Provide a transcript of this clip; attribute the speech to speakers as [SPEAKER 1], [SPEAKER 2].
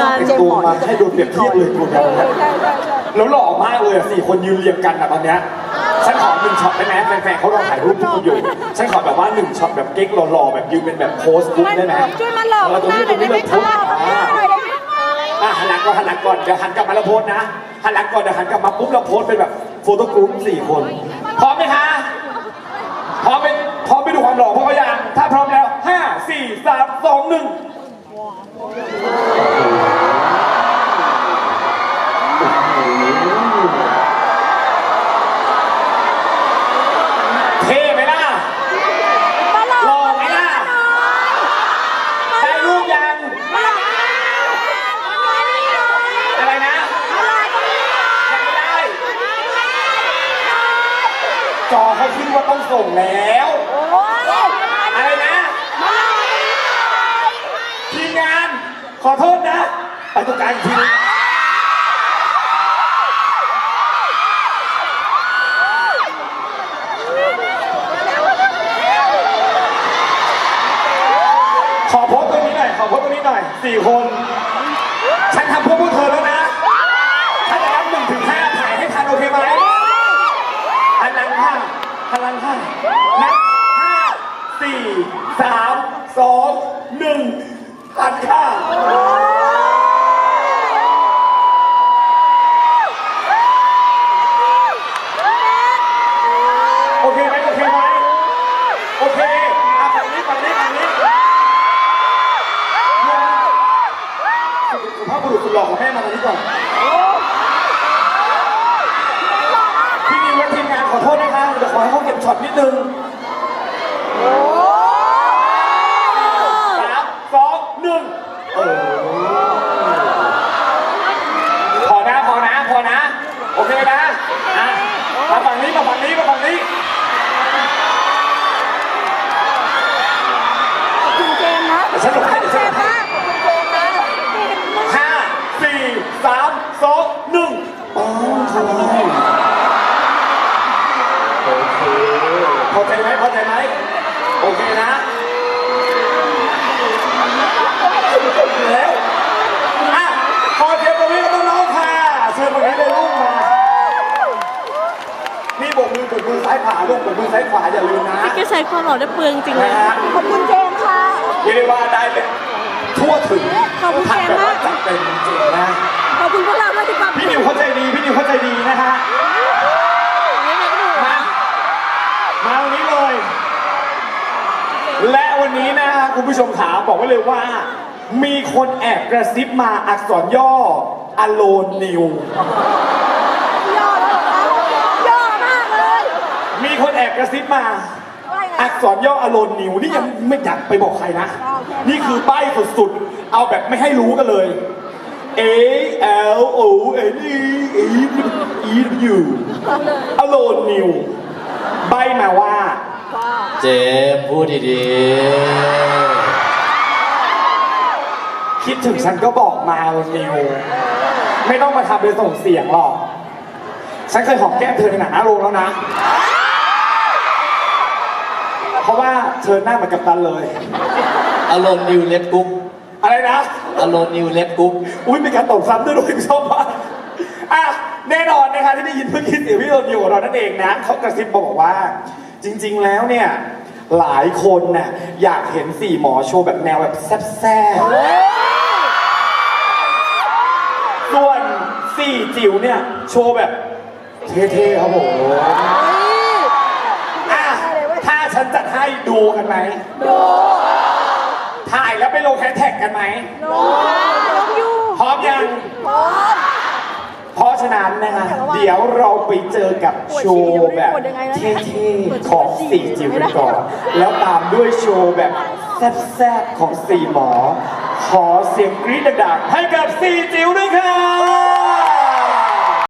[SPEAKER 1] แต่งตัวมาให้โดนเปรียบเทียบเลยตัวแบบนี้
[SPEAKER 2] ใช่ใช่ใช่
[SPEAKER 1] แล้วหล่อมากเลยอะสี่คนยืนเรียงกันอะตอนเนี้ยฉันขอหนึ่งช็อตได้ไหมแฟนๆเขารอถ่ายรูปทุกคนอยู่ฉันขอแบบว่าหนึ่งช็อตแบบเก๊กหล่อๆแบบยืนเป็นแบบโพสต์บุ๊กได้ไหม
[SPEAKER 2] ช่วยมันหลอก
[SPEAKER 1] เออตรงนี้ตรงนี้เลยโพสต์
[SPEAKER 2] หน้า
[SPEAKER 1] อะหันหลังก่อนหันหลังก่อนเดี๋ยวหันกลับมาแล้วโพสต์นะหันหลังก่อนเดี๋ยวหันกลับมาปุ๊บเราโพสต์เป็นแบบโฟโต้กรุ๊ปสี่คนพร้อมไหมคะพร้อมเป็นพร้อมไปดูความหล่อพวกเขายังถ้าพร้อมแล้วห้าสี่สามสองหนึ่ง เท่ไหมล่ะ
[SPEAKER 2] มาหลอก
[SPEAKER 1] หล่อไหมล่ะ ได้รูปยัง
[SPEAKER 2] มาหลอก
[SPEAKER 1] อะไรนะ
[SPEAKER 2] มาหลอก
[SPEAKER 1] ยังไม่ได้ จอเขาขึ้นว่าต้องส่งแล้ว
[SPEAKER 2] โอ้ย
[SPEAKER 1] อะไรนะ
[SPEAKER 2] มาหลอก
[SPEAKER 1] ทีมงาน ขอโทษนะ ไปตรงกลางอีกทีนึงขอโพสต์ตรงนี้หน่อย ขอโพสต์ตรงนี้หน่อยสี่คน ฉันทำเพื่อพวกเธอแล้วนะ ถ้าจะนับหนึ่งถึงห้าถ่ายให้ทันโอเคไหมหันหลังห้าหันหลังห้านับห้า สามสองหนึ่งหันข้างโอเคไหมโอเคไหมโอเคอะฝั่งนี้ฝั่งนี้ฝั่งนี้สุภาพบุรุษสุดหล่อของแม่มาทางนี้ก่อนพี่นิวและทีมงานขอโทษนะคะเดี๋ยวขอให้เขาเก็บช็อตนิดนึงสามสองหนึ่งเออพอนะพอนะพอนะ โอเคนะอะมาฝั่งนี้มาฝั่งนี้มาฝั่งนี้
[SPEAKER 2] คุณเจมส์นะ
[SPEAKER 1] เดี๋ยวฉันหลบให้เดี๋ยว
[SPEAKER 2] เจ
[SPEAKER 1] ฉันหล
[SPEAKER 2] ม
[SPEAKER 1] บ
[SPEAKER 2] ส์
[SPEAKER 1] ให้
[SPEAKER 2] นะคุณเจมส์นะ
[SPEAKER 1] ห้าสี่สามสองหนึ่งอ๋อทำไมโอเคพอใจไหมพอใจไหมโอเคนะแล้วอะขอเสียงปรบมือกับน้องๆค่ะเชิญตรงนี้เลยลูกมานี่โบกมือโบกมือซ้ายขวาลูกโบกมือซ้ายขวาอย่าลืมนะ
[SPEAKER 3] แกใช้ความหล่อได้เปลืองจริงเล
[SPEAKER 1] นะ
[SPEAKER 3] ย
[SPEAKER 1] ฮะ
[SPEAKER 2] ขอบคุณเจมส์ค่ะ
[SPEAKER 1] เรียกได้ว่าได้แบบทั่วถึง
[SPEAKER 2] ขอบคุณ
[SPEAKER 1] ผัด
[SPEAKER 2] แจ
[SPEAKER 1] แบบ
[SPEAKER 2] ม
[SPEAKER 1] ว่าา
[SPEAKER 2] ก
[SPEAKER 1] จัดเต็มจริงๆนะ
[SPEAKER 2] ขอบคุณพวกเราด้วยที่ความ
[SPEAKER 1] พี่นิวเข้าใจดี พี่นิวเข้าใจดีนะฮะ มามาวันนี้เลย และวันนี้นะฮะคุณผู้ชมขาบอกไว้เลยว่า มีคนแอบกระซิบมาอักษรย่ออโลนิว
[SPEAKER 2] ย่อแล้วเหรอย่อมากเลย
[SPEAKER 1] มีคนแอบกระซิบมา
[SPEAKER 2] ว่าไง
[SPEAKER 1] อักษรย่ออโลนิวนี่ยังไม่อยากไปบอกใครนะนี่คือป้ายสุดๆ เอาแบบไม่ให้รู้กันเลย A L O N E E E W อโลนิวใบมาว่า
[SPEAKER 4] เจมส์พูดดี
[SPEAKER 1] คิดถึงฉันก็บอกมาวันนิวไม่ต้องมาทำเป็นส่งเสียงหรอก ฉันเคยหอมแก้มเธอในหนังหน้าโรงแล้วนะ เพราะว่าเธอหน้าเหมือนกับตันเลย
[SPEAKER 4] ๆอารมณ์นิวเล็บกุ๊ก
[SPEAKER 1] อะไรนะ
[SPEAKER 4] อารมณ์นิวเล็บกุ๊ก
[SPEAKER 1] อุ้ยมีการตบซ้ำด้วยด้วยชอบมากอะแน่นอนนะคะที่ได้ยินเพื่อนคิดเสียงพี่โดนอยู่ของเรานั่นเองนะเขากระซิบมาบอกว่า จริง ๆ แล้วเนี่ย หลายคนน่ะอยากเห็นสี่หมอโชว์แบบแนวแบบแซ่บๆส่วนสี่จิ๋วเนี่ย โชว์แบบเท่ๆครับผมอะถ้าฉันจัดให้ดูกันไหม
[SPEAKER 2] ดู
[SPEAKER 1] ถ่ายแล้วไปลงแฮชแท็กกันไหม
[SPEAKER 2] น้องน้องยู
[SPEAKER 1] พร้อมยัง
[SPEAKER 2] พร้อม
[SPEAKER 1] เพราะฉะนั้นนะฮะเดี๋ยวเราไปเจอกับโชว์แบบเท่ๆของสี่จิ๋วกันก่อน แล้วตามด้วยโชว์แบบแซ่บๆของสี่หมอ ขอเสียงกรี๊ดดังๆให้กับสี่จิ๋วด้วยครับ